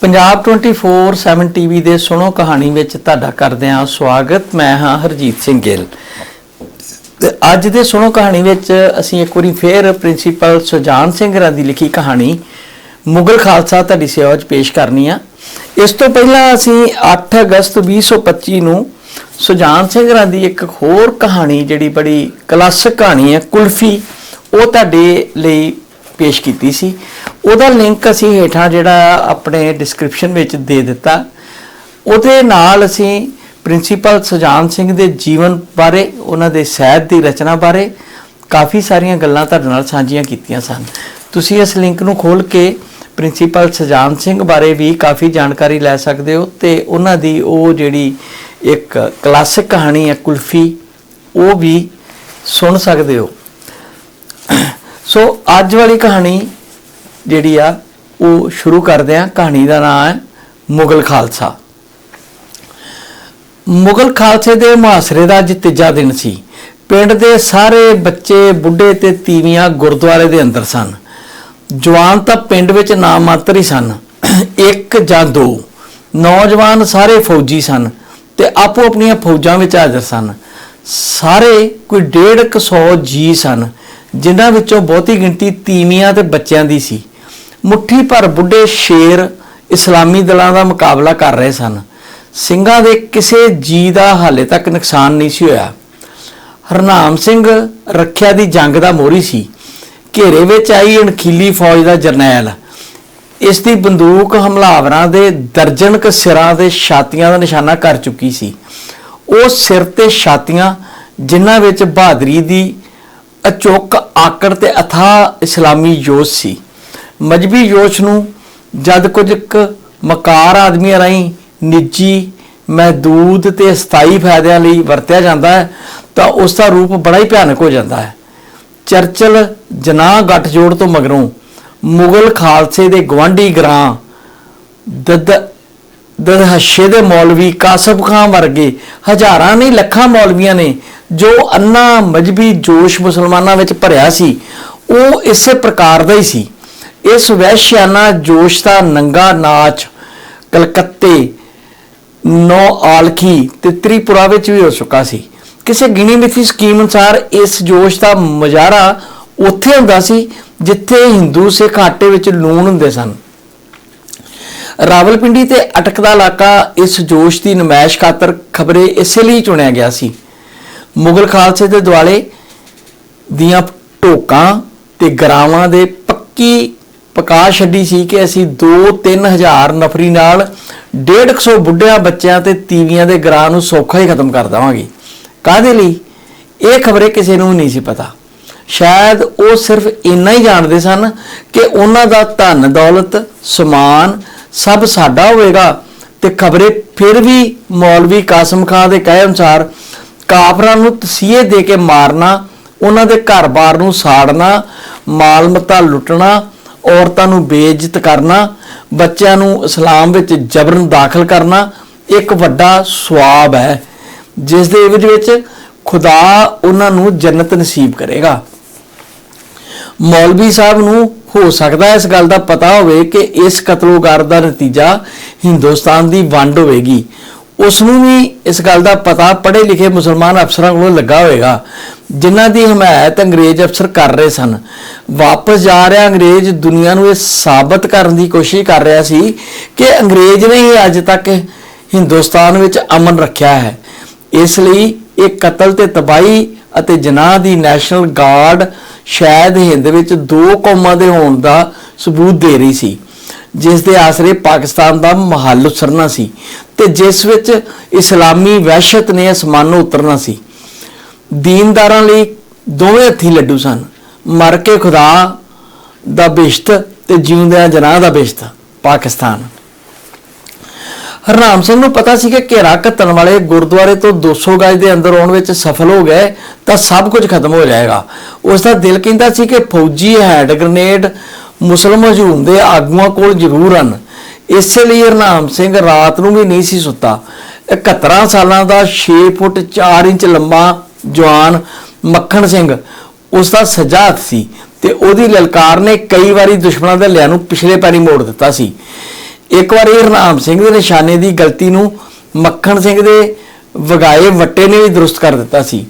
Punjab 24/7 TV ਦੇ ਸੁਣੋ ਕਹਾਣੀ ਵਿੱਚ ਤੁਹਾਡਾ ਕਰਦੇ ਹਾਂ ਸਵਾਗਤ। ਮੈਂ ਹਾਂ ਹਰਜੀਤ ਸਿੰਘ ਗਿੱਲ। ਤੇ ਅੱਜ ਦੇ ਸੁਣੋ ਕਹਾਣੀ ਵਿੱਚ ਅਸੀਂ ਇੱਕ ਵਾਰੀ ਫੇਰ ਪ੍ਰਿੰਸੀਪਲ ਸੁਜਾਨ ਸਿੰਘ ਰਾਂ ਦੀ ਲਿਖੀ ਕਹਾਣੀ ਮੁਗਲ ਖਾਲਸਾ ਤੁਹਾਡੀ ਸੇਵਾ 'ਚ ਪੇਸ਼ ਕਰਨੀ ਆ। ਇਸ ਤੋਂ ਪਹਿਲਾਂ ਅਸੀਂ 8 ਅਗਸਤ 2025 ਨੂੰ ਸੁਜਾਨ ਸਿੰਘ ਰਾਂ ਦੀ ਇੱਕ ਹੋਰ ਕਹਾਣੀ, ਜਿਹੜੀ ਬੜੀ ਕਲਾਸਿਕ ਕਹਾਣੀ ਹੈ, ਕੁਲਫੀ, ਉਹ ਤੁਹਾਡੇ ਲਈ ਪੇਸ਼ ਕੀਤੀ ਸੀ। ਉਹਦਾ ਲਿੰਕ ਅਸੀਂ ਹੇਠਾਂ ਜਿਹੜਾ ਆਪਣੇ ਡਿਸਕ੍ਰਿਪਸ਼ਨ ਵਿੱਚ ਦੇ ਦਿੱਤਾ। ਉਹਦੇ ਨਾਲ ਅਸੀਂ ਪ੍ਰਿੰਸੀਪਲ ਸੁਜਾਨ ਸਿੰਘ ਦੇ ਜੀਵਨ ਬਾਰੇ, ਉਹਨਾਂ ਦੇ ਸ਼ਹਿਤ ਦੀ ਰਚਨਾ ਬਾਰੇ ਕਾਫੀ ਸਾਰੀਆਂ ਗੱਲਾਂ ਤੁਹਾਡੇ ਨਾਲ ਸਾਂਝੀਆਂ ਕੀਤੀਆਂ ਸਨ। ਤੁਸੀਂ ਇਸ ਲਿੰਕ ਨੂੰ ਖੋਲ ਕੇ ਪ੍ਰਿੰਸੀਪਲ ਸੁਜਾਨ ਸਿੰਘ ਬਾਰੇ ਵੀ ਕਾਫੀ ਜਾਣਕਾਰੀ ਲੈ ਸਕਦੇ ਹੋ ਤੇ ਉਹਨਾਂ ਦੀ ਉਹ ਜਿਹੜੀ ਇੱਕ ਕਲਾਸਿਕ ਕਹਾਣੀ ਹੈ ਕੁਲਫੀ, ਉਹ ਵੀ ਸੁਣ ਸਕਦੇ ਹੋ। ਸੋ ਅੱਜ ਵਾਲੀ ਕਹਾਣੀ ਜਿਹੜੀ ਆ, ਉਹ ਸ਼ੁਰੂ ਕਰਦੇ ਆ ਕਹਾਣੀ ਦਾ ਨਾਮ ਹੈ ਮੁਗਲ ਖਾਲਸਾ। ਮੁਗਲ ਖਾਲਸੇ ਦੇ ਮੁਹਾਸਰੇ ਦਾ ਅੱਜ ਤੀਜਾ ਦਿਨ ਸੀ। ਪਿੰਡ ਦੇ ਸਾਰੇ ਬੱਚੇ, ਬੁੱਢੇ ਤੇ ਤੀਵੀਆਂ ਗੁਰਦੁਆਰੇ ਦੇ ਅੰਦਰ ਸਨ। ਜਵਾਨ ਤਾਂ ਪਿੰਡ ਵਿੱਚ ਨਾਮ ਮਾਤਰ ਹੀ ਸਨ। ਇੱਕ ਜਾਂ ਦੋ ਨੌਜਵਾਨ ਸਾਰੇ ਫੌਜੀ ਸਨ ਤੇ ਆਪੋ ਆਪਣੀਆਂ ਫੌਜਾਂ ਵਿੱਚ ਹਾਜ਼ਰ ਸਨ। ਸਾਰੇ ਕੋਈ 150 ਜੀ ਸਨ। ਜਿਨ੍ਹਾਂ ਵਿੱਚੋਂ ਬਹੁਤੀ ਗਿਣਤੀ ਤੀਵੀਆਂ ਤੇ ਬੱਚਿਆਂ ਦੀ ਸੀ। ਮੁੱਠੀ ਭਰ ਬੁੱਢੇ ਸ਼ੇਰ ਇਸਲਾਮੀ ਦਲਾਂ ਦਾ ਮੁਕਾਬਲਾ ਕਰ ਰਹੇ ਸਨ। ਸਿੰਘਾਂ ਦੇ ਕਿਸੇ ਜੀ ਦਾ ਹਾਲੇ ਤੱਕ ਨੁਕਸਾਨ ਨਹੀਂ ਸੀ ਹੋਇਆ। ਹਰਨਾਮ ਸਿੰਘ ਰੱਖਿਆ ਦੀ ਜੰਗ ਦਾ ਮੋਹਰੀ ਸੀ। ਘੇਰੇ ਵਿੱਚ ਆਈ ਅਣਖੀਲੀ ਫੌਜ ਦਾ ਜਰਨੈਲ। ਇਸ ਦੀ ਬੰਦੂਕ ਹਮਲਾਵਰਾਂ ਦੇ ਦਰਜਨ ਕ ਸਿਰਾਂ ਤੇ ਛਾਤੀਆਂ ਦਾ ਨਿਸ਼ਾਨਾ ਕਰ ਚੁੱਕੀ ਸੀ। ਉਹ ਸਿਰ ਤੇ ਛਾਤੀਆਂ ਜਿਨ੍ਹਾਂ ਵਿੱਚ ਬਹਾਦਰੀ ਦੀ ਅਚੋਕ ਆਕੜ ਤੇ ਅਥਾ ਇਸਲਾਮੀ ਜੋਸ਼ ਸੀ। ਮਜਬੀ ਜੋਸ਼ ਨੂੰ ਜਦ ਕੁਝ ਕੁ ਮਕਾਰ ਆਦਮੀਆਂ ਰਾਹੀਂ ਨਿੱਜੀ, ਮਹਦੂਦ ਤੇ ਸਥਾਈ ਫਾਇਦਿਆਂ ਲਈ ਵਰਤਿਆ ਜਾਂਦਾ ਹੈ, ਤਾਂ ਉਸ ਦਾ ਰੂਪ ਬੜਾ ਹੀ ਭਿਆਨਕ ਹੋ ਜਾਂਦਾ ਹੈ। ਚਰਚਲ ਜਨਾਹ ਗੱਠਜੋੜ ਤੋਂ ਮਗਰੋਂ ਮੁਗਲ ਖਾਲਸੇ ਦੇ ਗਵਾਂਢੀ ਗ੍ਰਾਂ ਦਦ ਦਦਹਸ਼ੇ ਦੇ ਮੌਲਵੀ ਕਾਸਫ ਖਾਨ ਵਰਗੇ ਹਜ਼ਾਰਾਂ ਨਹੀਂ ਲੱਖਾਂ ਮੌਲਵੀਆਂ ਨੇ ਜੋ ਅੰਨਾ ਮਜਬੀ ਜੋਸ਼ ਮੁਸਲਮਾਨਾਂ ਵਿੱਚ ਭਰਿਆ ਸੀ, ਉਹ ਇਸੇ ਪ੍ਰਕਾਰ ਦਾ ਹੀ ਸੀ। ਇਸ ਵੈਸ਼ਿਆਨਾ ਜੋਸ਼ ਦਾ ਨੰਗਾ ਨਾਚ ਕਲਕੱਤੇ, ਨੌ ਆਲਖੀ ਤੇ ਤ੍ਰਿਪੁਰਾ ਵਿੱਚ ਵੀ ਹੋ ਚੁੱਕਾ ਸੀ। ਕਿਸੇ ਗਿਣੀ ਮਿਥੀ ਸਕੀਮ ਅਨੁਸਾਰ ਇਸ ਜੋਸ਼ ਦਾ ਮਜ਼ਾਰਾ ਉੱਥੇ ਹੁੰਦਾ ਸੀ ਜਿੱਥੇ ਹਿੰਦੂ ਸਿੱਖ ਆਟੇ ਵਿੱਚ ਲੂਣ ਹੁੰਦੇ ਸਨ। ਰਾਵਲਪਿੰਡੀ ਤੇ ਅਟਕਦਾ ਇਲਾਕਾ ਇਸ ਜੋਸ਼ ਦੀ ਨਮਾਇਸ਼ ਖਾਤਰ ਖਬਰੇ ਇਸੇ ਲਈ ਚੁਣਿਆ ਗਿਆ ਸੀ। ਮੁਗਲ ਖਾਲਸੇ ਦੇ ਦੁਆਲੇ ਦੀਆਂ ਟੋਕਾਂ ਤੇ ਗਰਾਵਾਂ ਦੇ ਪੱਕੀ ਪਕਾ ਛੱਡੀ ਸੀ ਕਿ ਅਸੀਂ 2-3 ਹਜ਼ਾਰ ਨਫਰੀ ਨਾਲ 150 ਬੁੱਢਿਆਂ ਬੱਚਿਆਂ ਤੇ ਤੀਵੀਆਂ ਦੇ ਗਰਾਂ ਨੂੰ ਸੌਖਾ ਹੀ ਖਤਮ ਕਰ ਦੇਵਾਂਗੇ। ਕਾਹਦੇ ਲਈ? ਇਹ ਖਬਰੇ ਕਿਸੇ ਨੂੰ ਨਹੀਂ ਸੀ ਪਤਾ। ਸ਼ਾਇਦ ਉਹ ਸਿਰਫ ਇੰਨਾ ਹੀ ਜਾਣਦੇ ਸਨ ਕਿ ਉਹਨਾਂ ਦਾ ਧਨ ਦੌਲਤ ਸਮਾਨ ਸਭ ਸਾਡਾ ਹੋਵੇਗਾ। ਤੇ ਖਬਰੇ ਫਿਰ ਵੀ ਮੌਲਵੀ ਕਾਸਮ ਖਾਨ ਦੇ ਕਹੇ ਅਨੁਸਾਰ ਕਾਫਰਾਂ ਨੂੰ ਤਸੀਹੇ ਦੇ ਕੇ ਮਾਰਨਾ, ਉਹਨਾਂ ਦੇ ਘਰ-ਬਾਰ ਨੂੰ ਸਾੜਨਾ ਮਾਲ ਮਤਾ ਲੁੱਟਣਾ, ਔਰਤਾਂ ਨੂੰ ਬੇਇੱਜ਼ਤ ਕਰਨਾ, ਬੱਚਿਆਂ ਨੂੰ ਇਸਲਾਮ ਵਿੱਚ ਜਬਰਨ ਦਾਖਲ ਕਰਨਾ, ਇੱਕ ਵੱਡਾ ਸਵਾਬ ਹੈ ਜਿਸ ਦੇ ਇਵਜ ਵਿੱਚ ਖੁਦਾ ਉਹਨਾਂ ਨੂੰ ਜੰਨਤ ਨਸੀਬ ਕਰੇਗਾ। ਮੌਲਵੀ ਸਾਹਿਬ ਨੂੰ ਹੋ ਸਕਦਾ ਇਸ ਗੱਲ ਦਾ ਪਤਾ ਹੋਵੇ ਕਿ ਇਸ ਕਤਲੋਗਾਰ ਦਾ ਨਤੀਜਾ ਹਿੰਦੁਸਤਾਨ ਦੀ ਵੰਡ ਹੋਵੇਗੀ। ਉਸ ਨੂੰ ਵੀ ਇਸ ਗੱਲ ਦਾ ਪਤਾ ਪੜ੍ਹੇ ਲਿਖੇ ਮੁਸਲਮਾਨ ਅਫਸਰਾਂ ਕੋਲੋਂ ਲੱਗਾ ਹੋਵੇਗਾ, ਜਿਨ੍ਹਾਂ ਦੀ ਹਮਾਇਤ ਅੰਗਰੇਜ਼ ਅਫਸਰ ਕਰ ਰਹੇ ਸਨ। ਵਾਪਸ ਜਾ ਰਿਹਾ ਅੰਗਰੇਜ਼ ਦੁਨੀਆ ਨੂੰ ਇਹ ਸਾਬਤ ਕਰਨ ਦੀ ਕੋਸ਼ਿਸ਼ ਕਰ ਰਿਹਾ ਸੀ ਕਿ ਅੰਗਰੇਜ਼ ਨੇ ਹੀ ਅੱਜ ਤੱਕ ਹਿੰਦੁਸਤਾਨ ਵਿੱਚ ਅਮਨ ਰੱਖਿਆ ਹੈ। ਇਸ ਲਈ ਇਹ ਕਤਲ ਤੇ ਤਬਾਹੀ ਅਤੇ ਜਨਾਹ ਦੀ ਨੈਸ਼ਨਲ ਗਾਰਡ ਸ਼ਾਇਦ ਹਿੰਦ ਵਿੱਚ ਦੋ ਕੌਮਾਂ ਦੇ ਹੋਣ ਦਾ ਸਬੂਤ ਦੇ ਰਹੀ ਸੀ, ਜਿਸ ਦੇ ਆਸਰੇ ਪਾਕਿਸਤਾਨ ਦਾ ਮਹੱਲ ਉਸਰਨਾ ਸੀ ਤੇ ਜਿਸ ਵਿੱਚ ਇਸਲਾਮੀ ਵਹਿਸ਼ਤ ਨੇ ਅਸਮਾਨੋਂ ਉਤਰਨਾ ਸੀ। ਦੀਨਦਾਰਾਂ ਲਈ ਦੋਵੇਂ ਹੱਥੀ ਲੱਡੂ ਸਨ, ਮਰ ਕੇ ਖੁਦਾ ਦਾ ਬਿਸ਼ਤ ਤੇ ਜਿਉਂਦਿਆਂ ਜਨਾਹ ਦਾ ਬਿਸ਼ਤ, ਪਾਕਿਸਤਾਨ। ਹਰਨਾਮ ਸਿੰਘ ਨੂੰ ਪਤਾ ਸੀ ਕਿ ਘੇਰਾ ਘੱਟਣ ਵਾਲੇ ਗੁਰਦੁਆਰੇ ਤੋਂ 200 ਗਜ ਦੇ ਅੰਦਰ ਆਉਣ ਵਿੱਚ ਸਫਲ ਹੋ ਗਏ, ਤਾਂ ਸਭ ਕੁਝ ਖਤਮ ਹੋ ਜਾਏਗਾ। ਉਸ ਦਾ ਦਿਲ ਕਹਿੰਦਾ ਸੀ ਕਿ ਫੌਜੀ ਹੈਂਡ ਗ੍ਰਨੇਡ ਮੁਸਲਮ ਹਜੂਮ ਦੇ ਆਗੂਆਂ ਕੋਲ ਜ਼ਰੂਰ ਹਨ। ਇਸੇ ਲਈ ਹਰਨਾਮ ਸਿੰਘ ਰਾਤ ਨੂੰ ਵੀ ਨਹੀਂ ਸੀ ਸੁੱਤਾ। 71 ਸਾਲਾਂ ਦਾ 6 ਫੁੱਟ 4 ਇੰਚ ਲੰਮਾ ਜਵਾਨ ਮੱਖਣ ਸਿੰਘ ਉਸ ਦਾ ਸੱਜਾ ਹੱਥ ਸੀ ਤੇ ਉਹਦੀ ਲਲਕਾਰ ਨੇ ਕਈ ਵਾਰੀ ਦੁਸ਼ਮਣਾਂ ਦੇ ਲਿਆਂ ਨੂੰ ਪਿਛਲੇ ਪੈਰੀ ਮੋੜ ਦਿੱਤਾ ਸੀ। ਇੱਕ ਵਾਰ ਇਹ ਹਰਨਾਮ ਸਿੰਘ ਦੇ ਨਿਸ਼ਾਨੇ ਦੀ ਗਲਤੀ ਨੂੰ ਮੱਖਣ ਸਿੰਘ ਦੇ ਵਗਾਏ ਵੱਟੇ ਨੇ ਵੀ ਦਰੁਸਤ ਕਰ ਦਿੱਤਾ ਸੀ।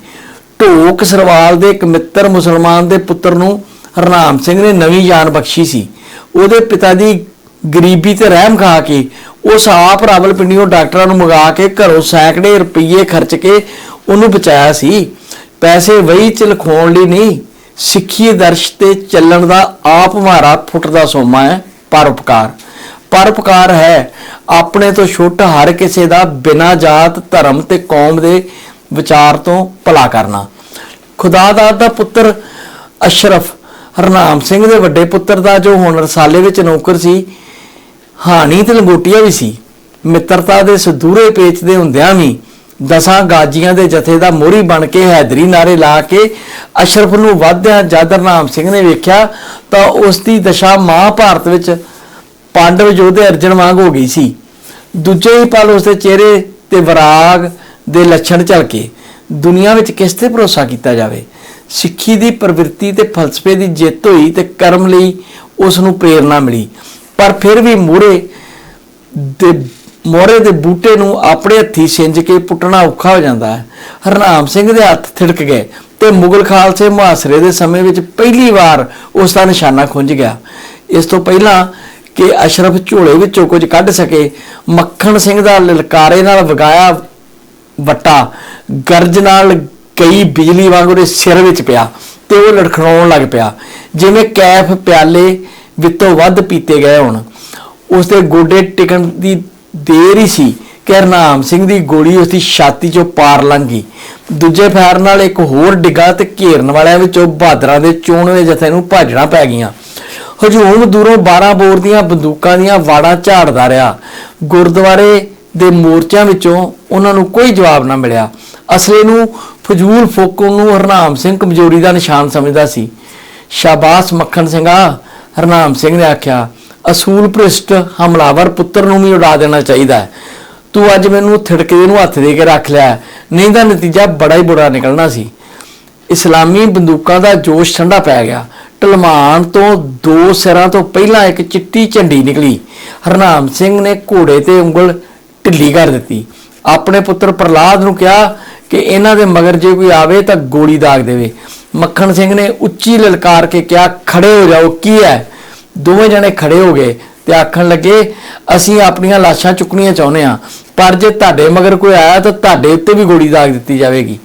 ਢੋਕ ਸਰਵਾਲ ਦੇ ਇੱਕ ਮਿੱਤਰ ਮੁਸਲਮਾਨ ਦੇ ਪੁੱਤਰ ਨੂੰ ਹਰਨਾਮ ਸਿੰਘ ਨੇ ਨਵੀਂ ਜਾਨ ਬਖਸ਼ੀ ਸੀ। ਉਹਦੇ ਪਿਤਾ ਦੀ ਗਰੀਬੀ ਤੇ ਰਹਿਮ ਖਾ ਕੇ ਉਸ ਆਪ ਰਾਵਲਪਿੰਡੀੋਂ ਡਾਕਟਰਾਂ ਨੂੰ ਮੰਗਾ ਕੇ ਘਰੋਂ ਸੈਂਕੜੇ ਰੁਪਏ ਖਰਚ ਕੇ ਉਹਨੂੰ ਬਚਾਇਆ ਸੀ। ਪੈਸੇ ਵਹੀ ਚ ਲਿਖਾਉਣ ਲਈ ਨਹੀਂ, ਸਿੱਖੀ ਦਰਸ਼ ਤੇ ਚੱਲਣ ਦਾ ਆਪ ਮਾਰਾ ਫੁੱਟਦਾ ਸੋਮਾ ਹੈ ਪਰਉਪਕਾਰ ਪਰਉਪਕਾਰ ਹੈ। ਆਪਣੇ ਤੋਂ ਛੋਟਾ ਹਰ ਕਿਸੇ ਦਾ ਬਿਨਾਂ ਜਾਤ, ਧਰਮ ਤੇ ਕੌਮ ਦੇ ਵਿਚਾਰ ਤੋਂ ਭਲਾ ਕਰਨਾ। ਖੁਦਾ ਦਾ ਦਾ ਪੁੱਤਰ ਅਸ਼ਰਫ ਹਰਨਾਮ ਸਿੰਘ ਦੇ ਵੱਡੇ ਪੁੱਤਰ ਦਾ ਜੋ ਹੁਣ ਰਸਾਲੇ ਵਿੱਚ ਨੌਕਰ ਸੀ ਹਾਨੀ ਤੇ ਲੰਗੋਟੀਆ ਵੀ ਸੀ। ਮਿੱਤਰਤਾ ਦੇ ਸਦੂਰੇ ਪੇਚ ਦੇ ਹੁੰਦਿਆਂ ਵੀ ਦਸਾਂ ਗਾਜੀਆਂ ਦੇ ਜਥੇ ਦਾ ਮੋਹਰੀ ਬਣ ਕੇ ਹੈਦਰੀ ਨਾਰੇ ਲਾ ਕੇ ਅਸ਼ਰਫ ਨੂੰ ਵਾਧਿਆ ਜਦ ਹਰਨਾਮ ਸਿੰਘ ਨੇ ਵੇਖਿਆ ਤਾਂ ਉਸ ਦੀ ਦਸ਼ਾ ਮਹਾਭਾਰਤ ਵਿੱਚ ਪਾਂਡਵ ਯੋਧੇ ਅਰਜਨ ਵਾਂਗ ਹੋ ਗਈ ਸੀ। ਦੂਜੇ ਹੀ ਪਲ ਉਸਦੇ ਚਿਹਰੇ ਤੇ ਵਿਰਾਗ ਦੇ ਲੱਛਣ ਝਲਕੇ। ਦੁਨੀਆ ਵਿੱਚ ਕਿਸ ਤੇ ਭਰੋਸਾ ਕੀਤਾ ਜਾਵੇ? ਸਿੱਖੀ ਦੀ ਪ੍ਰਵਿਰਤੀ ਤੇ ਫਲਸਫੇ ਦੀ ਜਿੱਤ ਹੋਈ ਤੇ ਕਰਮ ਲਈ ਉਸ ਨੂੰ ਪ੍ਰੇਰਣਾ ਮਿਲੀ। ਪਰ ਫਿਰ ਵੀ ਮੂਰੇ ਦੇ ਮੋਰੇ ਦੇ ਬੂਟੇ ਨੂੰ ਆਪਣੇ ਹੱਥੀ ਸਿੰਜ ਕੇ ਪੁੱਟਣਾ ਔਖਾ ਹੋ ਜਾਂਦਾ ਹੈ। ਹਰਨਾਮ ਸਿੰਘ ਦੇ ਹੱਥ ਥਿੜਕ ਗਏ ਤੇ ਮੁਗਲ ਖਾਲਸੇ ਮੁਹਾਸਰੇ ਦੇ ਸਮੇਂ ਵਿੱਚ ਪਹਿਲੀ ਵਾਰ ਉਸ ਦਾ ਨਿਸ਼ਾਨਾ ਖੁੰਝ ਗਿਆ। ਇਸ ਤੋਂ ਪਹਿਲਾਂ ਕਿ ਅਸ਼ਰਫ ਝੋਲੇ ਵਿੱਚੋਂ ਕੁਝ ਕੱਢ ਸਕੇ। ਮੱਖਣ ਸਿੰਘ ਦਾ ਲਲਕਾਰੇ ਨਾਲ ਵਗਾਇਆ ਵੱਟਾ, ਗਰਜ ਨਾਲ ਕਈ ਬਿਜਲੀ ਵਾਂਗ ਉਹਦੇ ਸਿਰ ਵਿੱਚ ਪਿਆ ਤੇ ਉਹ ਲੜਖੜਾਉਣ ਲੱਗ ਪਿਆ। ਜਿਵੇਂ ਕੈਫ ਪਿਆਲੇ ਵਿੱਚੋਂ ਵੱਧ ਪੀਤੇ ਗਏ ਹੋਣ। ਉਸ ਦੇ ਗੋਡੇ ਟਿਕਣ ਦੀ ਦੇਰ ਹੀ ਸੀ ਕਿ ਹਰਨਾਮ ਸਿੰਘ ਦੀ ਗੋਲੀ ਉਸ ਦੀ ਛਾਤੀ 'ਚੋਂ ਪਾਰ ਲੰਘ ਗਈ। ਦੂਜੇ ਫੈਰ ਨਾਲ ਇੱਕ ਹੋਰ ਡਿੱਗਾ ਤੇ ਘੇਰਨ ਵਾਲਿਆਂ ਵਿੱਚੋਂ ਬਹਾਦਰਾਂ ਦੇ ਚੋਣਵੇਂ ਜਥੇ ਨੂੰ ਭਾਜਣਾ ਪੈ ਗਈਆਂ। ਹਜੂਮ ਦੂਰੋਂ 12 ਬੋਰ ਦੀਆਂ ਬੰਦੂਕਾਂ ਦੀਆਂ ਵਾੜਾਂ ਝਾੜਦਾ ਰਿਹਾ। ਗੁਰਦੁਆਰੇ ਦੇ ਮੋਰਚਿਆਂ ਵਿੱਚੋਂ ਉਹਨਾਂ ਨੂੰ ਕੋਈ ਜਵਾਬ ਨਾ ਮਿਲਿਆ। ਅਸਲੇ ਨੂੰ ਫਜ਼ੂਲ ਫੋਕੂ ਨੂੰ ਹਰਨਾਮ ਸਿੰਘ ਕਮਜ਼ੋਰੀ ਦਾ ਨਿਸ਼ਾਨ ਸਮਝਦਾ ਸੀ। ਸ਼ਾਬਾਸ਼ ਮੱਖਣ ਸਿੰਘਾ, ਹਰਨਾਮ ਸਿੰਘ ਨੇ ਆਖਿਆ, ਅਸੂਲ ਭ੍ਰਿਸ਼ਟ ਹਮਲਾਵਰ ਪੁੱਤਰ ਨੂੰ ਵੀ ਉਡਾ ਦੇਣਾ ਚਾਹੀਦਾ ਹੈ। ਤੂੰ ਅੱਜ ਮੈਨੂੰ ਥਿੜਕੇ ਨੂੰ ਹੱਥ ਦੇ ਕੇ ਰੱਖ ਲਿਆ ਨਹੀਂ ਤਾਂ ਨਤੀਜਾ ਬੜਾ ਹੀ ਬੁਰਾ ਨਿਕਲਣਾ ਸੀ। ਇਸਲਾਮੀ ਬੰਦੂਕਾਂ ਦਾ ਜੋਸ਼ ਠੰਡਾ ਪੈ ਗਿਆ। ਢਲਮਾਨ ਤੋਂ ਦੋ ਸਿਰਾਂ ਤੋਂ ਪਹਿਲਾਂ ਇੱਕ ਚਿੱਟੀ ਝੰਡੀ ਨਿਕਲੀ। ਹਰਨਾਮ ਸਿੰਘ ਨੇ ਘੋੜੇ ਤੇ ਉਂਗਲ ਢਿੱਲੀ ਕਰ ਦਿੱਤੀ। ਆਪਣੇ ਪੁੱਤਰ ਪ੍ਰਲਾਦ ਨੂੰ ਕਿਹਾ ਕਿ ਇਹਨਾਂ ਦੇ ਮਗਰ ਜੇ ਕੋਈ ਆਵੇ ਤਾਂ ਗੋਲੀ ਦਾਗ ਦੇਵੇ। ਮੱਖਣ ਸਿੰਘ ਨੇ ਉੱਚੀ ਲਲਕਾਰ ਕੇ ਕਿਹਾ, ਖੜੇ ਹੋ ਜਾਓ, ਕੀ ਹੈ? ਦੋਵੇਂ ਜਣੇ ਖੜੇ ਹੋ ਗਏ ਤੇ ਆਖਣ ਲੱਗੇ, ਅਸੀਂ ਆਪਣੀਆਂ ਲਾਸ਼ਾਂ ਚੁੱਕਣੀਆਂ ਚਾਹੁੰਦੇ ਹਾਂ, ਪਰ ਜੇ ਤੁਹਾਡੇ ਮਗਰ ਕੋਈ ਆਇਆ ਤਾਂ ਤੁਹਾਡੇ ਉੱਤੇ ਵੀ ਗੋਲੀ ਦਾਗ ਦਿੱਤੀ ਜਾਵੇਗੀ।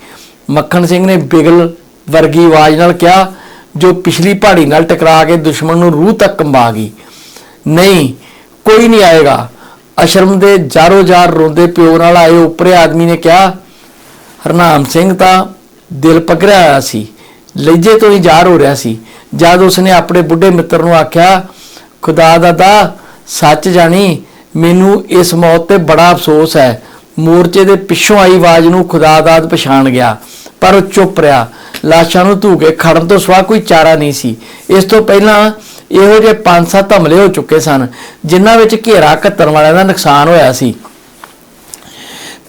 ਮੱਖਣ ਸਿੰਘ ਨੇ ਬਿਗਲ ਵਰਗੀ ਆਵਾਜ਼ ਨਾਲ ਕਿਹਾ ਜੋ ਪਿਛਲੀ ਪਹਾੜੀ ਨਾਲ ਟਕਰਾ ਕੇ ਦੁਸ਼ਮਣ ਨੂੰ ਰੂਹ ਤੱਕ ਕੰਬਾ ਗਈ। ਨਹੀਂ, ਕੋਈ ਨਹੀਂ ਆਏਗਾ। ਅਸ਼ਰਮ ਦੇ ਜਾਰੋ ਜਾਰ ਰੋਂਦੇ ਪਿਓ ਨਾਲ ਆਏ ਉੱਪਰੇ ਆਦਮੀ ਨੇ ਕਿਹਾ, ਹਰਨਾਮ ਸਿੰਘ ਤਾਂ ਦਿਲ ਪਕੜਿਆ ਹੋਇਆ ਸੀ। ਲਹਿਜੇ ਤੋਂ ਹੀ ਜ਼ਾਹਰ ਹੋ ਰਿਹਾ ਸੀ। ਜਦ ਉਸਨੇ ਆਪਣੇ ਬੁੱਢੇ ਮਿੱਤਰ ਨੂੰ ਆਖਿਆ, ਖੁਦਾ ਦਾਦਾ ਸੱਚ ਜਾਣੀ, ਮੈਨੂੰ ਇਸ ਮੌਤ ਤੇ ਬੜਾ ਅਫਸੋਸ ਹੈ। ਮੋਰਚੇ ਦੇ ਪਿੱਛੋਂ ਆਈ ਆਵਾਜ਼ ਨੂੰ ਖੁਦਾ ਦਾਦ ਪਛਾਣ ਗਿਆ, ਪਰ ਉਹ ਚੁੱਪ ਰਿਹਾ। ਲਾਸ਼ਾਂ ਨੂੰ ਧੂ ਕੇ ਖੜਨ ਤੋਂ ਸਿਵਾ ਕੋਈ ਚਾਰਾ ਨਹੀਂ ਸੀ। ਇਸ ਤੋਂ ਪਹਿਲਾਂ ਇਹੋ ਜਿਹੇ ਪੰਜ ਸੱਤ ਹਮਲੇ ਹੋ ਚੁੱਕੇ ਸਨ, ਜਿਨ੍ਹਾਂ ਵਿੱਚ ਘੇਰਾ ਘੱਤਣ ਵਾਲਿਆਂ ਦਾ ਨੁਕਸਾਨ ਹੋਇਆ ਸੀ।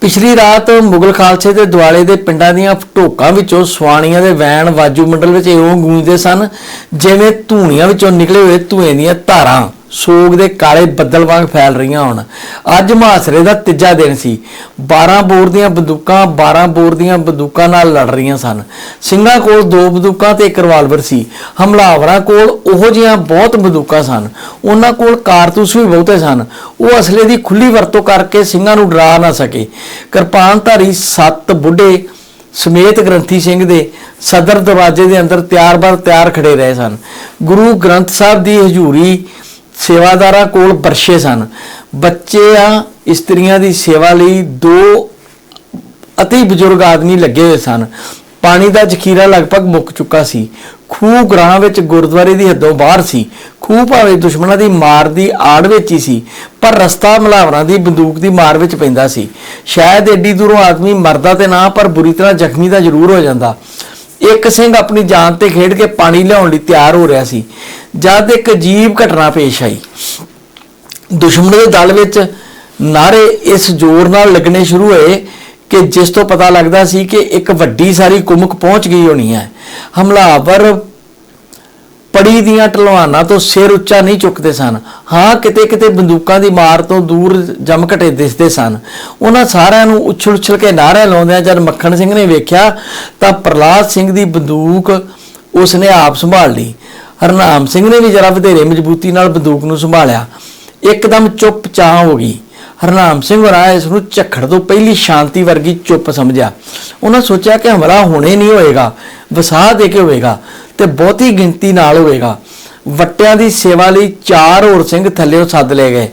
ਪਿਛਲੀ ਰਾਤ ਮੁਗਲ ਖਾਲਸੇ ਦੇ ਦੁਆਲੇ ਦੇ ਪਿੰਡਾਂ ਦੀਆਂ ਢੋਕਾਂ ਵਿੱਚੋਂ ਸਵਾਣੀਆਂ ਦੇ ਵੈਣ ਵਾਜੂ ਮੰਡਲ ਵਿੱਚ ਇਉਂ ਗੂੰਜਦੇ ਸਨ, ਜਿਵੇਂ ਧੂਣੀਆਂ ਵਿੱਚੋਂ ਨਿਕਲੇ ਹੋਏ ਧੂਏ ਦੀਆਂ ਧਾਰਾਂ। ਸੋਗ ਦੇ ਕਾਲੇ ਬੱਦਲ ਵਾਂਗ ਫੈਲ ਰਹੀਆਂ ਹੋਣ। ਅੱਜ ਮਹਾਸਰੇ ਦਾ ਤੀਜਾ ਦਿਨ ਸੀ। 12 ਬੋਰ ਦੀਆਂ ਬੰਦੂਕਾਂ 12 ਬੋਰ ਦੀਆਂ ਬੰਦੂਕਾਂ ਨਾਲ ਲੜ ਰਹੀਆਂ ਸਨ। ਸਿੰਘਾਂ ਕੋਲ ਦੋ ਬੰਦੂਕਾਂ ਤੇ ਇੱਕ ਰਿਵਾਲਵਰ ਸੀ। ਹਮਲਾਵਰਾਂ ਕੋਲ ਉਹੋ ਜਿਹੀਆਂ ਬਹੁਤ ਬੰਦੂਕਾਂ ਸਨ। ਉਹਨਾਂ ਕੋਲ ਕਾਰਤੂਸ ਵੀ ਬਹੁਤੇ ਸਨ। ਉਹ ਅਸਲੇ ਦੀ ਖੁੱਲੀ ਵਰਤੋਂ ਕਰਕੇ ਸਿੰਘਾਂ ਨੂੰ ਡਰਾ ਨਾ ਸਕੇ। ਕਿਰਪਾਨਧਾਰੀ ਸੱਤ ਬੁੱਢੇ ਸਮੇਤ ਗ੍ਰੰਥੀ ਸਿੰਘ ਦੇ ਸਦਰ ਦਰਵਾਜ਼ੇ ਦੇ ਅੰਦਰ ਤਿਆਰ-ਬਰ ਤਿਆਰ ਖੜੇ ਰਹੇ ਸਨ। ਗੁਰੂ ਗ੍ਰੰਥ ਸਾਹਿਬ ਦੀ ਹਜ਼ੂਰੀ ਸੇਵਾਦਾਰਾਂ ਕੋਲ ਬਰਸ਼ੇ ਸਨ। ਬੱਚਿਆਂ, ਇਸਤਰੀਆਂ ਦੀ ਸੇਵਾ ਲਈ ਦੋ ਅਤੀ ਬਜ਼ੁਰਗ ਆਦਮੀ ਲੱਗੇ ਹੋਏ ਸਨ। ਪਾਣੀ ਦਾ ਜ਼ਖੀਰਾ ਲਗਭਗ ਮੁੱਕ ਚੁੱਕਾ ਸੀ। ਖੂਹ ਗ੍ਰਾਹ ਵਿੱਚ ਗੁਰਦੁਆਰੇ ਦੀ ਹੱਦੋਂ ਬਾਹਰ ਸੀ। ਖੂਹ ਭਾਵੇਂ ਦੁਸ਼ਮਣਾਂ ਦੀ ਮਾਰ ਦੀ ਆੜ ਵਿੱਚ ਹੀ ਸੀ, ਪਰ ਰਸਤਾ ਮਲਾਵਰਾਂ ਦੀ ਬੰਦੂਕ ਦੀ ਮਾਰ ਵਿੱਚ ਪੈਂਦਾ ਸੀ। ਸ਼ਾਇਦ ਏਡੀ ਦੂਰੋਂ ਆਦਮੀ ਮਰਦਾ ਤੇ ਨਾ, ਪਰ ਬੁਰੀ ਤਰ੍ਹਾਂ ਜ਼ਖਮੀ ਤਾਂ ਜ਼ਰੂਰ ਹੋ ਜਾਂਦਾ। ਇੱਕ ਸਿੰਘ ਆਪਣੀ ਜਾਨ ਤੇ ਖੇਡ ਕੇ ਪਾਣੀ ਲਿਆਉਣ ਲਈ ਤਿਆਰ ਹੋ ਰਿਹਾ ਸੀ। ਜਦ ਇੱਕ ਅਜੀਬ ਘਟਨਾ ਪੇਸ਼ ਆਈ। ਦੁਸ਼ਮਣ ਦੇ ਦਲ ਵਿੱਚ ਨਾਰੇ ਇਸ ਜ਼ੋਰ ਨਾਲ ਲੱਗਣੇ ਸ਼ੁਰੂ ਹੋਏ ਕਿ ਜਿਸ ਤੋਂ ਪਤਾ ਲੱਗਦਾ ਸੀ ਕਿ ਇੱਕ ਵੱਡੀ ਸਾਰੀ ਕੁਮਕ ਪਹੁੰਚ ਗਈ ਹੋਣੀ ਹੈ। ਹਮਲਾਵਰ ਪੜੀ ਦੀਆਂ ਢਲਵਾਨਾਂ ਤੋਂ ਸਿਰ ਉੱਚਾ ਨਹੀਂ ਚੁੱਕਦੇ ਸਨ। ਹਾਂ ਕਿਤੇ ਕਿਤੇ ਬੰਦੂਕਾਂ ਦੀ ਮਾਰ ਤੋਂ ਦੂਰ ਜਮਘਟੇ ਦਿਸਦੇ ਸਨ। ਉਹਨਾਂ ਸਾਰਿਆਂ ਨੂੰ ਉਛਲ ਉਛਲ ਕੇ ਨਾਰੇ ਲਾਉਂਦਿਆਂ ਜਦ ਮੱਖਣ ਸਿੰਘ ਨੇ ਵੇਖਿਆ ਤਾਂ ਪ੍ਰਲਾਦ ਸਿੰਘ ਦੀ ਬੰਦੂਕ ਉਸਨੇ ਆਪ ਸੰਭਾਲ ਲਈ। ਹਰਨਾਮ ਸਿੰਘ ਨੇ ਵੀ ਜਰਾ ਵਧੇਰੇ ਮਜ਼ਬੂਤੀ ਨਾਲ ਬੰਦੂਕ ਨੂੰ ਸੰਭਾਲਿਆ। ਇੱਕਦਮ ਚੁੱਪ ਚਾਹ ਹੋ ਗਈ। ਹਰਨਾਮ ਸਿੰਘ ਹੋਰਾਂ ਇਸ ਨੂੰ ਝੱਖੜ ਤੋਂ ਪਹਿਲੀ ਸ਼ਾਂਤੀ ਵਰਗੀ ਚੁੱਪ ਸਮਝਿਆ। ਉਹਨਾਂ ਸੋਚਿਆ ਕਿ ਹਮਲਾ ਹੁਣੇ ਨਹੀਂ ਹੋਏਗਾ, ਵਸਾਹ ਦੇ ਕੇ ਹੋਏਗਾ ਤੇ ਬਹੁਤੀ ਗਿਣਤੀ ਨਾਲ ਹੋਏਗਾ। ਵੱਟਿਆਂ ਦੀ ਸੇਵਾ ਲਈ ਚਾਰ ਹੋਰ ਸਿੰਘ ਥੱਲੇੋਂ ਸੱਦ ਲਏ ਗਏ।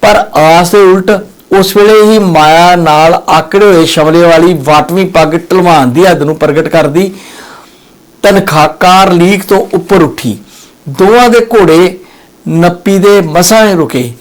ਪਰ ਆਸ ਦੇ ਉਲਟ ਉਸ ਵੇਲੇ ਹੀ ਮਾਇਆ ਨਾਲ ਆਕੜੇ ਹੋਏ ਸ਼ਮਲੇ ਵਾਲੀ ਵਾਟਵੀਂ ਪੱਗ ਢਲਵਾਨ ਦੀ ਹੱਦ ਨੂੰ ਪ੍ਰਗਟ ਕਰਦੀ ਤਨਖਾਕਾਰ ਲੀਕ ਤੋਂ ਉੱਪਰ ਉੱਠੀ। ਦੋਵਾਂ ਦੇ ਘੋੜੇ ਨੱਪੀ ਦੇ ਮਸਾਂ ਰੁਕੇ।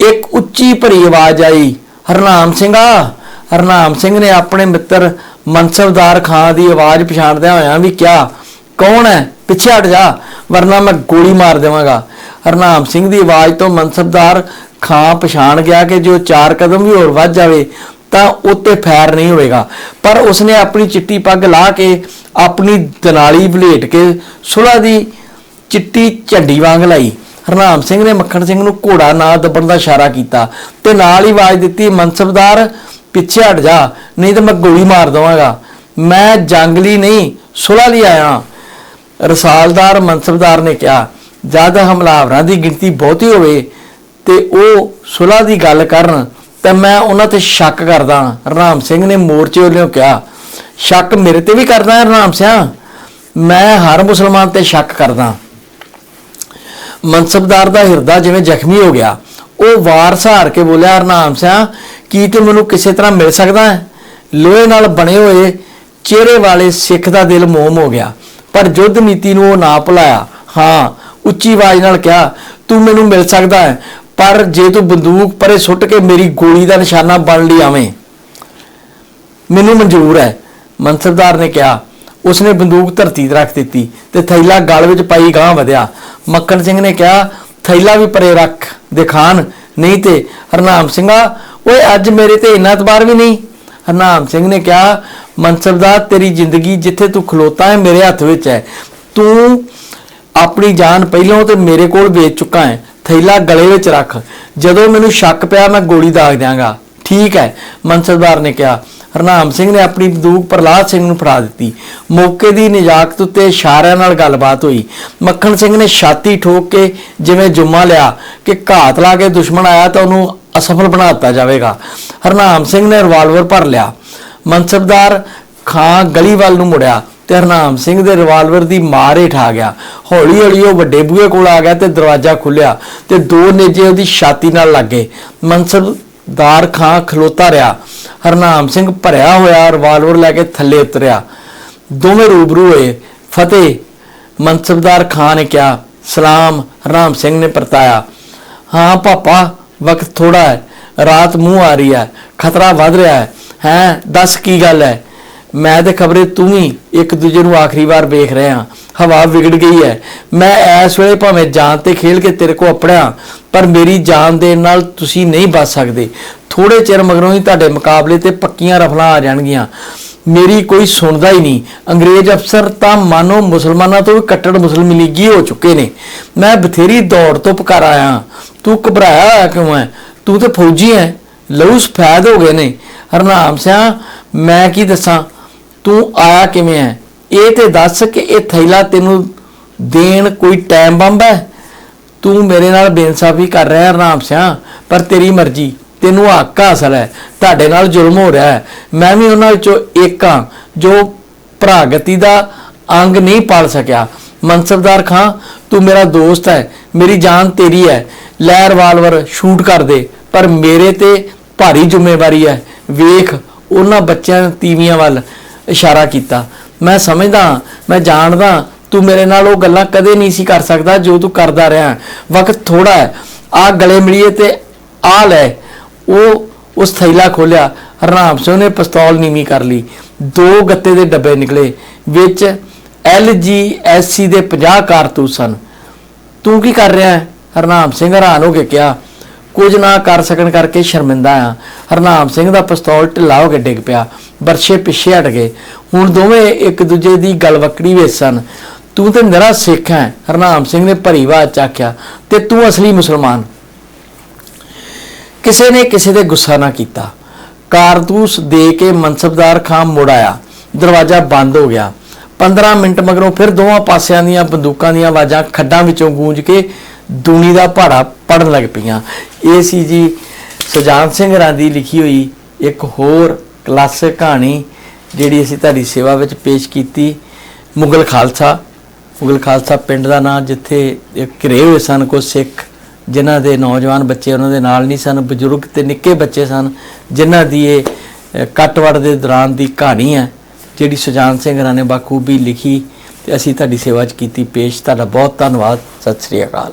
ਇੱਕ ਉੱਚੀ ਭਰੀ ਆਵਾਜ਼ ਆਈ, ਹਰਨਾਮ ਸਿੰਘਾ, ਹਰਨਾਮ ਸਿੰਘ ਨੇ ਆਪਣੇ ਮਿੱਤਰ ਮਨਸਬਦਾਰ ਖਾਂ ਦੀ ਆਵਾਜ਼ ਪਛਾਣਦਿਆਂ ਹੋਇਆਂ ਵੀ ਕਿਹਾ, ਕੌਣ ਹੈ? ਪਿੱਛੇ ਹਟ ਜਾ, ਵਰਨਾ ਮੈਂ ਗੋਲੀ ਮਾਰ ਦੇਵਾਂਗਾ। ਹਰਨਾਮ ਸਿੰਘ ਦੀ ਆਵਾਜ਼ ਤੋਂ ਮਨਸਬਦਾਰ ਖਾਂ ਪਛਾਣ ਗਿਆ ਕਿ ਜੋ ਚਾਰ ਕਦਮ ਵੀ ਹੋਰ ਵੱਧ ਜਾਵੇ, ਤਾਂ ਉੱਤੇ ਫੈਰ ਨਹੀਂ ਹੋਵੇਗਾ। ਪਰ ਉਸਨੇ ਆਪਣੀ ਚਿੱਟੀ ਪੱਗ ਲਾ ਕੇ ਆਪਣੀ ਦਨਾਲੀ ਵਲੇਟ ਕੇ ਸੁਲਾ ਦੀ ਚਿੱਟੀ ਝੰਡੀ ਵਾਂਗ ਲਾਈ। ਹਰਨਾਮ ਸਿੰਘ ਨੇ ਮੱਖਣ ਸਿੰਘ ਨੂੰ ਘੋੜਾ ਨਾ ਦੱਬਣ ਦਾ ਇਸ਼ਾਰਾ ਕੀਤਾ ਤੇ ਨਾਲ ਹੀ ਆਵਾਜ਼ ਦਿੱਤੀ, ਮਨਸਬਦਾਰ, ਪਿੱਛੇ ਹਟ ਜਾ, ਨਹੀਂ ਤਾਂ ਮੈਂ ਗੋਲੀ ਮਾਰ ਦਵਾਂਗਾ। ਮੈਂ ਜੰਗਲੀ ਨਹੀਂ, ਸੁਲਾ ਲਈ ਆਇਆ ਰਸਾਲਦਾਰ ਮਨਸਬਦਾਰ ਨੇ ਕਿਹਾ, ਜਦ ਹਮਲਾਵਰਾਂ ਦੀ ਗਿਣਤੀ ਬਹੁਤੀ ਹੋਵੇ ਤੇ ਉਹ ਸੁਲਾ ਦੀ ਗੱਲ ਕਰਨ, ਤਾਂ ਮੈਂ ਉਹਨਾਂ ਤੇ ਸ਼ੱਕ ਕਰਦਾ ਰਾਮ ਸਿੰਘ ਨੇ ਮੋਰਚੇ ਵੱਲੋਂ ਕਿਹਾ, ਸ਼ੱਕ ਮੇਰੇ ਤੇ ਵੀ ਕਰਦਾ ਹੈ ਹਰਨਾਮ ਸਿੰਘ ਮੈਂ ਹਰ ਮੁਸਲਮਾਨ ਤੇ ਸ਼ੱਕ ਕਰਦਾ ਮਨਸਬਦਾਰ ਦਾ ਹਿਰਦਾ ਜਿਵੇਂ ਜ਼ਖਮੀ ਹੋ ਗਿਆ, ਉਹ ਵਾਰ ਸਹਾਰ ਕੇ ਬੋਲਿਆ, ਹਰਨਾਮ ਸਿਆ, ਕੀ ਤੂੰ ਮੈਨੂੰ ਕਿਸੇ ਤਰ੍ਹਾਂ ਮਿਲ ਸਕਦਾ ਹੈ? ਲੋਹੇ ਨਾਲ ਬਣੇ ਹੋਏ ਚਿਹਰੇ ਵਾਲੇ ਸਿੱਖ ਦਾ ਦਿਲ ਮੋਮ ਹੋ ਗਿਆ, ਪਰ ਯੁੱਧ ਨੀਤੀ ਨੂੰ ਉਹ ਨਾ ਭੁਲਾਇਆ। ਹਾਂ, ਉੱਚੀ ਆਵਾਜ਼ ਨਾਲ ਕਿਹਾ, ਤੂੰ ਮੈਨੂੰ ਮਿਲ ਸਕਦਾ ਹੈ, ਪਰ ਜੇ ਤੂੰ ਬੰਦੂਕ ਪਰੇ ਸੁੱਟ ਕੇ ਮੇਰੀ ਗੋਲੀ ਦਾ ਨਿਸ਼ਾਨਾ ਬਣ ਲਈ ਆਵੇਂ, ਮੈਨੂੰ ਮਨਜ਼ੂਰ ਹੈ। ਮਨਸਬਦਾਰ ਨੇ ਕਿਹਾ ਉਸਨੇ ਬੰਦੂਕ ਧਰਤੀ ਤੇ ਰੱਖ ਦਿੱਤੀ ਤੇ ਥੈਲਾ ਗਲ ਵਿੱਚ ਪਾਈ ਗਾਂ ਵਧਿਆ। ਮੱਕੜ ਸਿੰਘ ਨੇ ਕਿਹਾ, ਥੈਲਾ ਵੀ ਪਰੇ ਰੱਖ ਦਿਖਾਨ ਨਹੀਂ ਤੇ ਹਰਨਾਮ ਸਿੰਘਾ, ਓਏ ਅੱਜ ਮੇਰੇ ਤੇ ਇੰਨਾ ਇਤਬਾਰ ਵੀ ਨਹੀਂ? ਹਰਨਾਮ ਸਿੰਘ ਨੇ ਕਿਹਾ ਮਨਸਬਦਾਰ ਤੇਰੀ ਜ਼ਿੰਦਗੀ ਜਿੱਥੇ ਤੂੰ ਖਲੋਤਾ ਹੈ, ਮੇਰੇ ਹੱਥ ਵਿੱਚ ਹੈ। ਤੂੰ ਆਪਣੀ ਜਾਨ ਪਹਿਲਾਂ ਤੇ ਮੇਰੇ ਕੋਲ ਵੇਚ ਚੁੱਕਾ ਹੈ। ਥੈਲਾ ਗਲੇ ਵਿੱਚ ਰੱਖ। ਜਦੋਂ ਮੈਨੂੰ ਸ਼ੱਕ ਪਿਆ, ਮੈਂ ਗੋਲੀ ਦਾਗ ਦਿਆਂਗਾ। ਠੀਕ ਹੈ, ਮਨਸਬਦਾਰ ਨੇ ਕਿਹਾ। ਹਰਨਾਮ ਸਿੰਘ ਨੇ ਆਪਣੀ ਬੰਦੂਕ ਪ੍ਰਲਾਦ ਸਿੰਘ ਨੂੰ ਫੜਾ ਦਿੱਤੀ। ਮੌਕੇ ਦੀ ਨਿਜਾਕਤ ਉੱਤੇ ਇਸ਼ਾਰਿਆਂ ਨਾਲ ਗੱਲਬਾਤ ਹੋਈ। ਮੱਖਣ ਸਿੰਘ ਨੇ ਛਾਤੀ ਠੋਕ ਕੇ ਜਿਵੇਂ ਜੁਮਾ ਲਿਆ ਕਿ ਘਾਤ ਲਾ ਕੇ ਦੁਸ਼ਮਣ ਆਇਆ ਤਾਂ ਉਹਨੂੰ ਅਸਫਲ ਬਣਾ ਦਿੱਤਾ ਜਾਵੇਗਾ। ਹਰਨਾਮ ਸਿੰਘ ਨੇ ਰਿਵਾਲਵਰ ਭਰ ਲਿਆ। ਮਨਸਬਦਾਰ ਖਾਂ ਗਲੀ ਵੱਲ ਨੂੰ ਮੁੜਿਆ ਤੇ ਹਰਨਾਮ ਸਿੰਘ ਦੇ ਰਿਵਾਲਵਰ ਦੀ ਮਾਰ ਹੇਠ ਆ ਗਿਆ। ਹੌਲੀ ਹੌਲੀ ਉਹ ਵੱਡੇ ਬੂਹੇ ਕੋਲ ਆ ਗਿਆ ਤੇ ਦਰਵਾਜ਼ਾ ਖੁੱਲਿਆ ਤੇ ਦੋ ਨੇਜੇ ਉਹਦੀ ਛਾਤੀ ਨਾਲ ਲੱਗੇ ਦਾਰ ਖਾਂ ਖਲੋਤਾ ਰਿਹਾ। ਹਰਨਾਮ ਸਿੰਘ ਭਰਿਆ ਹੋਇਆ ਰਿਵਾਲਵਰ ਲੈ ਕੇ ਥੱਲੇ ਉਤਰਿਆ। ਦੋਵੇਂ ਰੂਬਰੂ ਹੋਏ। ਫਤਿਹ ਮਨਸਬਦਾਰ ਖਾਂ ਨੇ ਕਿਹਾ, ਸਲਾਮ, ਹਰਨਾਮ ਸਿੰਘ ਨੇ ਪਰਤਾਇਆ। ਹਾਂ ਪਾਪਾ, ਵਕਤ ਥੋੜਾ ਹੈ। ਰਾਤ ਮੂੰਹ ਆ ਰਹੀ ਹੈ। ਖਤਰਾ ਵੱਧ ਰਿਹਾ ਹੈ। ਹੈ, ਦੱਸ ਕੀ ਗੱਲ ਹੈ? ਮੈਂ ਤੇ ਖਬਰੇ ਤੂੰ ਵੀ ਇੱਕ ਦੂਜੇ ਨੂੰ ਆਖਰੀ ਵਾਰ ਵੇਖ ਰਹੇ ਹਾਂ। ਹਵਾ ਵਿਗੜ ਗਈ ਹੈ। ਮੈਂ ਇਸ ਵੇਲੇ ਭਾਵੇਂ ਜਾਨ ਤੇ ਖੇਲ ਕੇ ਤੇਰੇ ਕੋ ਆਪੜਿਆ ਪਰ ਮੇਰੀ ਜਾਨ ਦੇਣ ਨਾਲ ਤੁਸੀਂ ਨਹੀਂ ਬਚ ਸਕਦੇ। ਥੋੜੇ ਚਿਰ ਮਗਰੋਂ ਹੀ ਤੁਹਾਡੇ ਮੁਕਾਬਲੇ ਤੇ ਪੱਕੀਆਂ ਰਫਲਾਂ ਆ ਜਾਣਗੀਆਂ। ਮੇਰੀ ਕੋਈ ਸੁਣਦਾ ਹੀ ਨਹੀਂ। ਅੰਗਰੇਜ਼ ਅਫਸਰ ਤਾਂ ਮਾਨੋ ਮੁਸਲਮਾਨਾਂ ਤੋਂ ਵੀ ਕੱਟੜ ਮੁਸਲਮ ਲੀਗੀ ਹੋ ਚੁੱਕੇ ਨੇ। ਮੈਂ ਬਥੇਰੀ ਦੌੜ ਤੋਂ ਪੁਕਾਰ ਆਇਆ। ਤੂੰ ਘਬਰਾਇਆ ਹੋਇਆ ਕਿਉਂ ਹੈ? ਤੂੰ ਤੇ ਫੌਜੀ ਹੈ। ਲਹੂ ਸਫੈਦ ਹੋ ਗਏ ਨੇ। ਹਰਨਾਮ ਸਿਆ, ਮੈਂ ਕੀ ਦੱਸਾਂ? ਤੂੰ ਆਇਆ ਕਿਵੇਂ ਹੈ? ਇਹ ਤੇ ਦੱਸ ਕਿ ਇਹ ਥੈਲਾ ਤੈਨੂੰ ਦੇਣ ਕੋਈ ਟਾਈਮ ਬੰਬ ਹੈ? ਤੂੰ ਮੇਰੇ ਨਾਲ ਬੇਇਨਸਾਫੀ ਕਰ ਰਿਹਾ, ਹਰਨਾਮ ਸਿਆ, ਪਰ ਤੇਰੀ ਮਰਜ਼ੀ। ਤੈਨੂੰ ਹੱਕ ਹਾਸਲ ਹੈ। ਤੁਹਾਡੇ ਨਾਲ ਜ਼ੁਲਮ ਹੋ ਰਿਹਾ ਹੈ। ਮੈਂ ਵੀ ਉਹਨਾਂ ਵਿੱਚੋਂ ਇੱਕ ਹਾਂ, ਜੋ ਭਰਾਗਤੀ ਦਾ ਅੰਗ ਨਹੀਂ ਪਾਲ ਸਕਿਆ। ਮਨਸਬਦਾਰ ਖਾਂ, ਤੂੰ ਮੇਰਾ ਦੋਸਤ ਹੈ। ਮੇਰੀ ਜਾਨ ਤੇਰੀ ਹੈ। ਲੈ ਰਿਵਾਲਵਰ ਸ਼ੂਟ ਕਰ ਦੇ। ਪਰ ਮੇਰੇ ਤੇ ਭਾਰੀ ਜ਼ਿੰਮੇਵਾਰੀ ਹੈ। ਵੇਖ, ਉਹਨਾਂ ਬੱਚਿਆਂ ਤੀਵੀਆਂ ਵੱਲ ਇਸ਼ਾਰਾ ਕੀਤਾ। ਮੈਂ ਸਮਝਦਾ, ਮੈਂ ਜਾਣਦਾ, ਤੂੰ ਮੇਰੇ ਨਾਲ ਉਹ ਗੱਲਾਂ ਕਦੇ ਨਹੀਂ ਸੀ ਕਰ ਸਕਦਾ ਜੋ ਤੂੰ ਕਰਦਾ ਰਿਹਾ। ਵਕਤ ਥੋੜਾ ਹੈ। ਆ ਗਲੇ ਮਿਲੀਏ ਤੇ ਆ ਲੈ। ਉਹ ਉਸ ਥੈਲਾ ਖੋਲਿਆ ਹਰਨਾਮ ਸਿੰਘ ਨੇ ਪਿਸਤੌਲ ਨੀਵੀਂ ਕਰ ਲਈ। ਦੋ ਗੱਤੇ ਦੇ ਡੱਬੇ ਨਿਕਲੇ, ਵਿੱਚ LGSC ਦੇ 50 ਕਾਰਤੂਸ ਸਨ। ਤੂੰ ਕੀ ਕਰ ਰਿਹਾ ਹੈ? ਹਰਨਾਮ ਸਿੰਘ ਹੈਰਾਨ ਹੋ ਕੇ ਕਿਹਾ ਕੁਝ ਨਾ ਕਰ ਸਕਣ ਕਰਕੇ ਸ਼ਰਮਿੰਦਾ ਆ। ਹਰਨਾਮ ਸਿੰਘ ਦਾ ਪਿਸਤੌਲ ਢਿੱਲਾ ਹੋ ਕੇ ਡਿੱਗ ਪਿਆ। ਵਰਸ਼ੇ ਪਿੱਛੇ ਹਟ ਗਏ। ਹੁਣ ਦੋਵੇਂ ਇੱਕ ਦੂਜੇ ਦੀ ਗਲਵਕੜੀ ਵਿੱਚ ਸਨ। ਤੂੰ ਤੇ ਮੇਰਾ ਸਿੱਖ ਹੈ, ਹਰਨਾਮ ਸਿੰਘ ਨੇ ਭਰੀ ਬਾਤ ਚ ਆਖਿਆ। ਤੇ ਤੂੰ ਅਸਲੀ ਮੁਸਲਮਾਨ? ਕਿਸੇ ਨੇ ਕਿਸੇ ਤੇ ਗੁੱਸਾ ਨਾ ਕੀਤਾ। ਕਾਰਤੂਸ ਦੇ ਕੇ ਮਨਸਬਦਾਰ ਖਾਂ ਮੁੜ ਆਇਆ। ਦਰਵਾਜ਼ਾ ਬੰਦ ਹੋ ਗਿਆ। 15 ਮਿੰਟ ਮਗਰੋਂ ਫਿਰ ਦੋਵਾਂ ਪਾਸਿਆਂ ਦੀਆਂ ਬੰਦੂਕਾਂ ਦੀਆਂ ਆਵਾਜ਼ਾਂ ਖੱਡਾਂ ਵਿੱਚੋਂ ਗੂੰਜ ਕੇ ਦੂਣੀ ਦਾ ਪਹਾੜਾ ਪੜਨ ਲੱਗ ਪਈਆਂ। ਇਹ ਸੀ ਜੀ ਸੁਜਾਨ ਸਿੰਘ ਰਾਂਦੀ ਲਿਖੀ ਹੋਈ ਇੱਕ ਹੋਰ ਕਲਾਸਿਕ ਕਹਾਣੀ ਜਿਹੜੀ ਅਸੀਂ ਤੁਹਾਡੀ ਸੇਵਾ ਵਿੱਚ ਪੇਸ਼ ਕੀਤੀ। ਮੁਗਲ ਖਾਲਸਾ ਮੁਗਲ ਖਾਲਸਾ ਪਿੰਡ ਦਾ ਨਾਂ ਜਿੱਥੇ ਇਹ ਘਿਰੇ ਹੋਏ ਸਨ ਕੁਝ ਸਿੱਖ ਜਿਨ੍ਹਾਂ ਦੇ ਨੌਜਵਾਨ ਬੱਚੇ ਉਹਨਾਂ ਦੇ ਨਾਲ ਨਹੀਂ ਸਨ ਬਜ਼ੁਰਗ ਤੇ ਨਿੱਕੇ ਬੱਚੇ ਸਨ ਜਿਨ੍ਹਾਂ ਦੀ ਇਹ ਅਹ, ਕੱਟਵੜ ਦੇ ਦੌਰਾਨ ਦੀ ਕਹਾਣੀ ਹੈ ਜਿਹੜੀ ਸੁਜਾਨ ਸਿੰਘ ਰਾਂ ਨੇ ਬਾਖੂਬੀ ਲਿਖੀ ਤੇ ਅਸੀਂ ਤੁਹਾਡੀ ਸੇਵਾ 'ਚ ਕੀਤੀ ਪੇਸ਼। ਤੁਹਾਡਾ ਬਹੁਤ ਧੰਨਵਾਦ। ਸਤਿ ਸ੍ਰੀ ਅਕਾਲ।